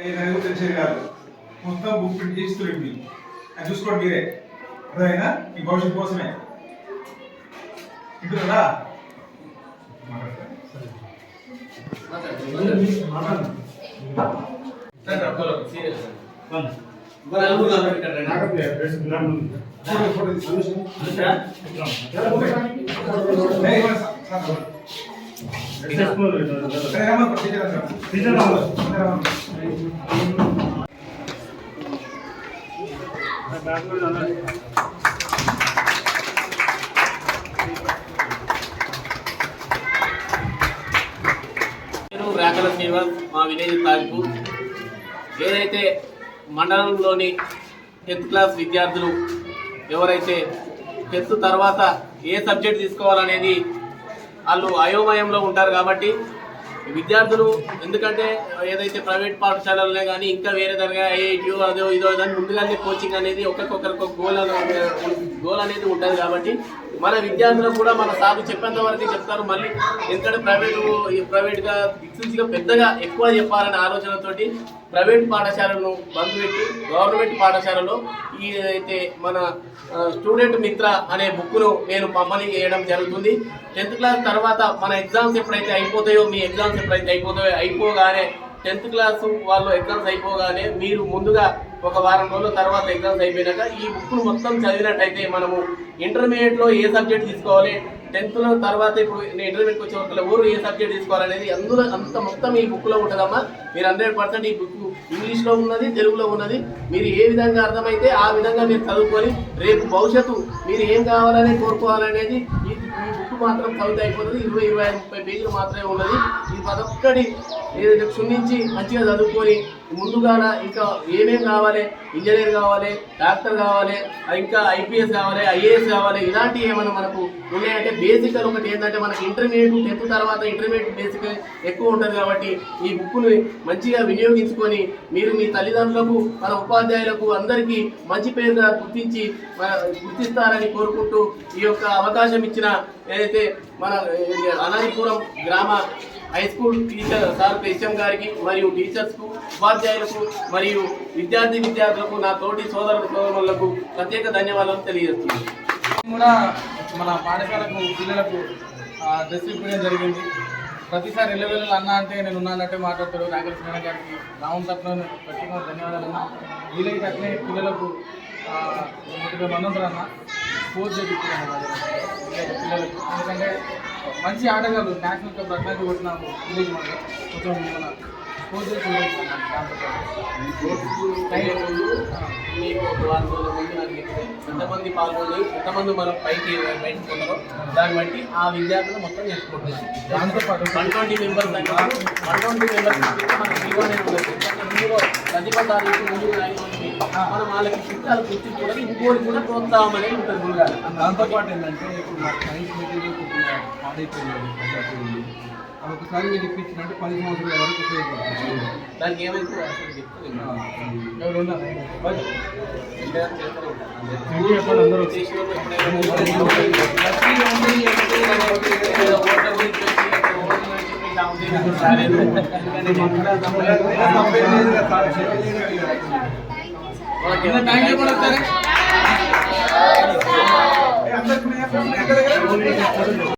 అనేది తెలిసేది కాదు. మొత్తం బుక్ ప్రింట్ చేస్తున్నారు మీరు. అది చూసుకోండి మీరే అర్థమైనా మీ భవిష్యత్తు కోసమే. వింటున్నారా? టీచర్ రమ్మని. నేను రేఖల శ్రీనివాస్ మా విలేజ్ తాలూకు. ఏదైతే మండలంలోని టెన్త్ క్లాస్ విద్యార్థులు ఎవరైతే టెన్త్ తర్వాత ఏ సబ్జెక్ట్ తీసుకోవాలనేది వాళ్ళు అయోమయంలో ఉంటారు కాబట్టి విద్యార్థులు ఎందుకంటే ఏదైతే ప్రైవేట్ పాఠశాలల్లో కానీ ఇంకా వేరే దగ్గర ఐఐటియో అదో ఇదో దాని ముందుగానే కోచింగ్ అనేది ఒక్కొక్కరికి గోల్ గోల్ గోల్ అనేది ఉంటుంది కాబట్టి మన విద్యార్థులకు కూడా మన సాగు చెప్పేంత వరకు చెప్తారు. మళ్ళీ ఎందుకంటే ప్రైవేటు ప్రైవేట్గా దిక్సూచిగా పెద్దగా ఎక్కువ చెప్పాలనే ఆలోచనతోటి ప్రైవేట్ పాఠశాలను బంద్ పెట్టి గవర్నమెంట్ పాఠశాలలో ఈ అయితే మన స్టూడెంట్ మిత్ర అనే బుక్ను నేను పంపిణీ చేయడం జరుగుతుంది. టెన్త్ క్లాస్ తర్వాత మన ఎగ్జామ్స్ ఎప్పుడైతే అయిపోతాయో మీ ఎగ్జామ్స్ ఎప్పుడైతే అయిపోతాయో అయిపోగానే టెన్త్ క్లాస్ వాళ్ళు ఎగ్జామ్స్ అయిపోగానే మీరు ముందుగా ఒక వారం రోజుల తర్వాత ఎగ్జామ్స్ అయిపోయినాక ఈ బుక్ను మొత్తం చదివినట్టయితే మనము ఇంటర్మీడియట్లో ఏ సబ్జెక్ట్ తీసుకోవాలి? టెన్త్లో తర్వాత ఇప్పుడు నేను ఇంటర్మీడియట్కి వచ్చే వరకు ఊరు ఏ సబ్జెక్ట్ తీసుకోవాలనేది అందులో అంత మొత్తం ఈ బుక్లో ఉంటుందమ్మా. మీరు హండ్రెడ్ పర్సెంట్ ఈ బుక్ ఇంగ్లీష్లో ఉన్నది తెలుగులో ఉన్నది. మీరు ఏ విధంగా అర్థమైతే ఆ విధంగా మీరు చదువుకొని రేపు భవిష్యత్తు మీరు ఏం కావాలని కోరుకోవాలనేది ఈ బుక్ మాత్రం చదివితే అయిపోతుంది. ఇరవై ఇరవై ముప్పై పేజీలు మాత్రమే ఉన్నది. ఈ పదొక్కటి ఏదైతే క్షుణ్ణించి మంచిగా చదువుకొని ముందుగా ఇంకా ఏమేమి కావాలి? ఇంజనీర్ కావాలి డాక్టర్ కావాలి ఇంకా ఐపీఎస్ కావాలి ఐఏఎస్ కావాలి ఇలాంటివి ఏమైనా మనకు ఉన్నాయంటే బేసిక్ ఒకటి ఏంటంటే మనకి ఇంటర్మీడియట్ టెన్త్ తర్వాత ఇంటర్మీడియట్ బేసిక్ ఎక్కువ ఉంటుంది కాబట్టి ఈ బుక్ను మంచిగా వినియోగించుకొని మీరు మీ తల్లిదండ్రులకు మన ఉపాధ్యాయులకు అందరికీ మంచి పేరుగా గుర్తించి మన గుర్తిస్తారని కోరుకుంటూ ఈ యొక్క అవకాశం ఇచ్చిన ఏదైతే మన అనాదిపురం గ్రామ high school teacher sir HM గారికి మరియు టీచర్స్కు ఉపాధ్యాయులకు మరియు విద్యార్థి విద్యార్థులకు నా తోటి సోదరుడు సోదరులకు ప్రత్యేక ధన్యవాదాలు తెలియజేస్తున్నాను. కూడా మన పాఠశాలకు పిల్లలకు ఆ, డ్రెస్ జరిగింది. ప్రతిసారి ఎల్లవెల్లు అన్న అంటే నేను ఉన్నానంటే మాట్లాడతాడు నాగల శ్రీనాథ్ గారికి. రావణ్ తరఫున ప్రత్యేకంగా ధన్యవాదాలు అన్న. వీలైతే అట్లే పిల్లలకు ఆ, అన్న స్పోర్ట్స్ చేయించాను పిల్లలకు. ఎందుకంటే మంచి ఆటగాళ్ళు నేషనల్ కప్ రత్నాకి కొట్టినాము విలేజ్ మన కొంచెం మన చేసి మీకు ఒక వారం రోజుల ముందు నాకు. చెప్తే ఎంతమంది పాల్గొని ఎంతమంది మనం పైకి బయటకు ఉన్నారో దాన్ని బట్టి ఆ విద్యార్థులు మొత్తం నేర్చుకుంటారు దాంతోపాటు one twenty members one twenty members ఎందుకంటే ఇందులో ప్రతిభ తారీఖు ముందు మనం వాళ్ళకి చిత్రాలు గుర్తించి ఇంకోటి కూడా ప్రోత్సాహం అనేది ఉంటుంది ముందుగా దాంతోపాటు ఏంటంటే ఇప్పుడు మా సైన్స్ మెటీరియల్ పాడైపోయింది అది ఒకసారి మీరు ఇప్పించినట్టు పది సంవత్సరాల వరకు ఉపయోగపడుతుంది దానికి ఏమైతే అసలు ఎందుకంటే నేను